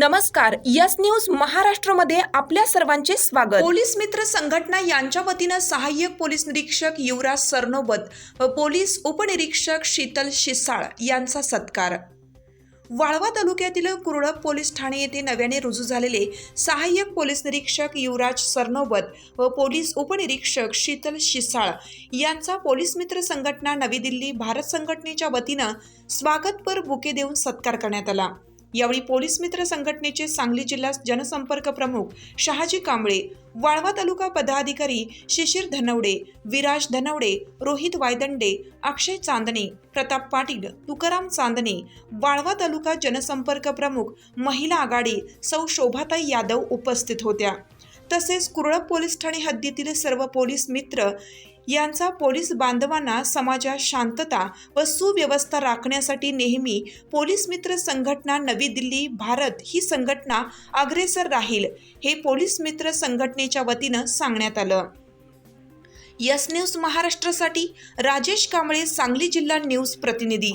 नमस्कार yes news महाराष्ट्रमध्ये आपल्या सर्वांचे स्वागत. पोलीस मित्र संघटना यांच्या वतीनं सहाय्यक पोलीस निरीक्षक युवराज सरनोबत व पोलीस उपनिरीक्षक शीतल शिसाळ यांचा सत्कार. वाळवा तालुक्यातील कुरळप पोलीस ठाणे येथे नव्याने रुजू झालेले सहाय्यक पोलीस निरीक्षक युवराज सरनोबत व पोलीस उपनिरीक्षक शीतल शिसाळ यांचा पोलीस मित्र संघटना नवी दिल्ली भारत संघटनेच्या वतीनं स्वागतपर बुके देऊन सत्कार करण्यात आला. यावेळी पोलीस मित्र संघटनेचे सांगली जिल्हा जनसंपर्क प्रमुख शहाजी कांबळे वाळवा तालुका पदाधिकारी शिशिर धनवडे विराज धनवडे रोहित वायदंडे अक्षय चांदणे प्रताप पाटील तुकाराम चांदणे वाळवा तालुका जनसंपर्क प्रमुख महिला आघाडी सौ शोभाताई यादव उपस्थित होत्या. तसेच कुरळप पोलीस ठाणे हद्दीतील सर्व पोलीस मित्र यांचा पोलीस बांधवांना समाजात शांतता व सुव्यवस्था राखण्यासाठी नेहमी पोलीस मित्र संघटना नवी दिल्ली भारत ही संघटना अग्रेसर राहील हे पोलीस मित्र संघटनेच्या वतीनं सांगण्यात आलं. यस न्यूज महाराष्ट्रासाठी राजेश कांबळे सांगली जिल्हा न्यूज प्रतिनिधी.